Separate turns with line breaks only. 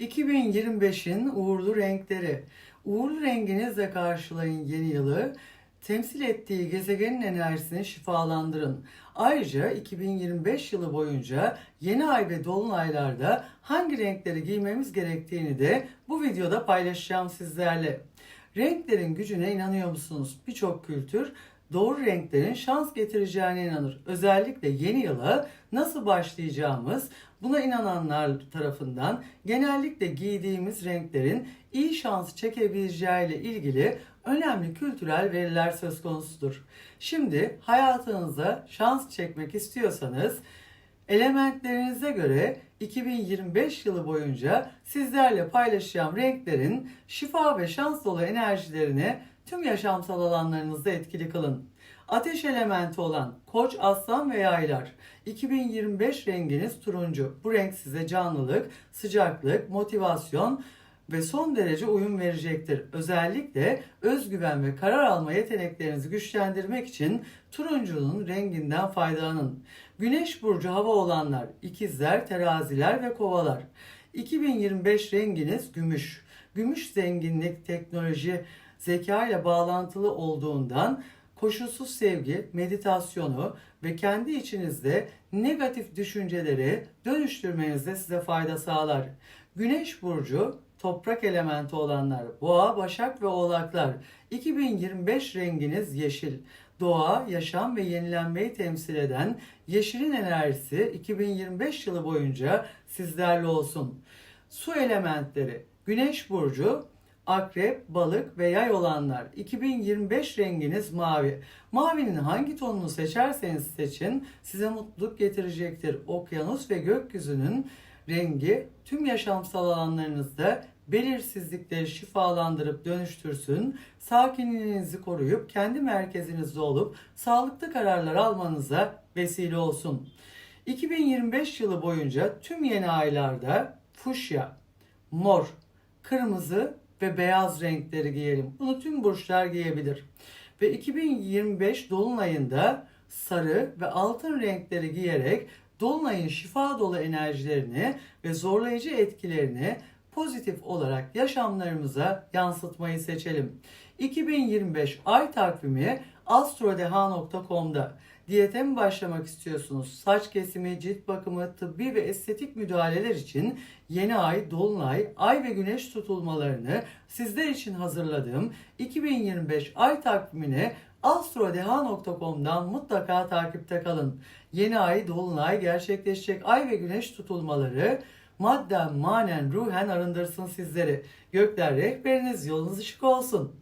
2025'in uğurlu renkleri. Uğurlu renginizle karşılayın yeni yılı. Temsil ettiği gezegenin enerjisini şifalandırın. Ayrıca 2025 yılı boyunca yeni ay ve dolunaylarda hangi renkleri giymemiz gerektiğini de bu videoda paylaşacağım sizlerle. Renklerin gücüne inanıyor musunuz? Birçok kültür doğru renklerin şans getireceğine inanır. Özellikle yeni yıla nasıl başlayacağımız buna inananlar tarafından genellikle giydiğimiz renklerin iyi şans çekebileceğiyle ilgili önemli kültürel veriler söz konusudur. Şimdi hayatınıza şans çekmek istiyorsanız Elementlerinize göre 2025 yılı boyunca sizlerle paylaşacağım renklerin şifa ve şans dolu enerjilerini tüm yaşamsal alanlarınızda etkili kılın. Ateş elementi olan Koç, Aslan ve Yaylar 2025 renginiz turuncu. Bu renk size canlılık, sıcaklık, motivasyon ve son derece uyum verecektir. Özellikle özgüven ve karar alma yeteneklerinizi güçlendirmek için turuncunun renginden faydalanın. Güneş burcu hava olanlar, ikizler, teraziler ve kovalar. 2025 renginiz gümüş. Gümüş zenginlik, teknoloji, zeka ile bağlantılı olduğundan koşulsuz sevgi, meditasyonu ve kendi içinizde negatif düşünceleri dönüştürmenizde size fayda sağlar. Güneş burcu toprak elementi olanlar, boğa, başak ve oğlaklar. 2025 renginiz yeşil. Doğa, yaşam ve yenilenmeyi temsil eden yeşilin enerjisi 2025 yılı boyunca sizlerle olsun. Su elementleri, güneş burcu, akrep, balık ve yay olanlar. 2025 renginiz mavi. Mavinin hangi tonunu seçerseniz seçin size mutluluk getirecektir. Okyanus ve gökyüzünün rengi tüm yaşamsal alanlarınızda belirsizlikleri şifalandırıp dönüştürsün, sakinliğinizi koruyup kendi merkezinizde olup sağlıklı kararlar almanıza vesile olsun. 2025 yılı boyunca tüm yeni aylarda fuşya, mor, kırmızı ve beyaz renkleri giyelim. Bunu tüm burçlar giyebilir. Ve 2025 dolunayında sarı ve altın renkleri giyerek dolunayın şifa dolu enerjilerini ve zorlayıcı etkilerini pozitif olarak yaşamlarımıza yansıtmayı seçelim. 2025 ay takvimi astrodeha.com'da. Diyete mi başlamak istiyorsunuz? Saç kesimi, cilt bakımı, tıbbi ve estetik müdahaleler için yeni ay, dolunay, ay ve güneş tutulmalarını sizler için hazırladığım 2025 ay takvimine astrodeha.com'dan mutlaka takipte kalın. Yeni ay, dolunay, gerçekleşecek ay ve güneş tutulmaları madden, manen, ruhen arındırsın sizleri. Gökler rehberiniz, yolunuz ışık olsun.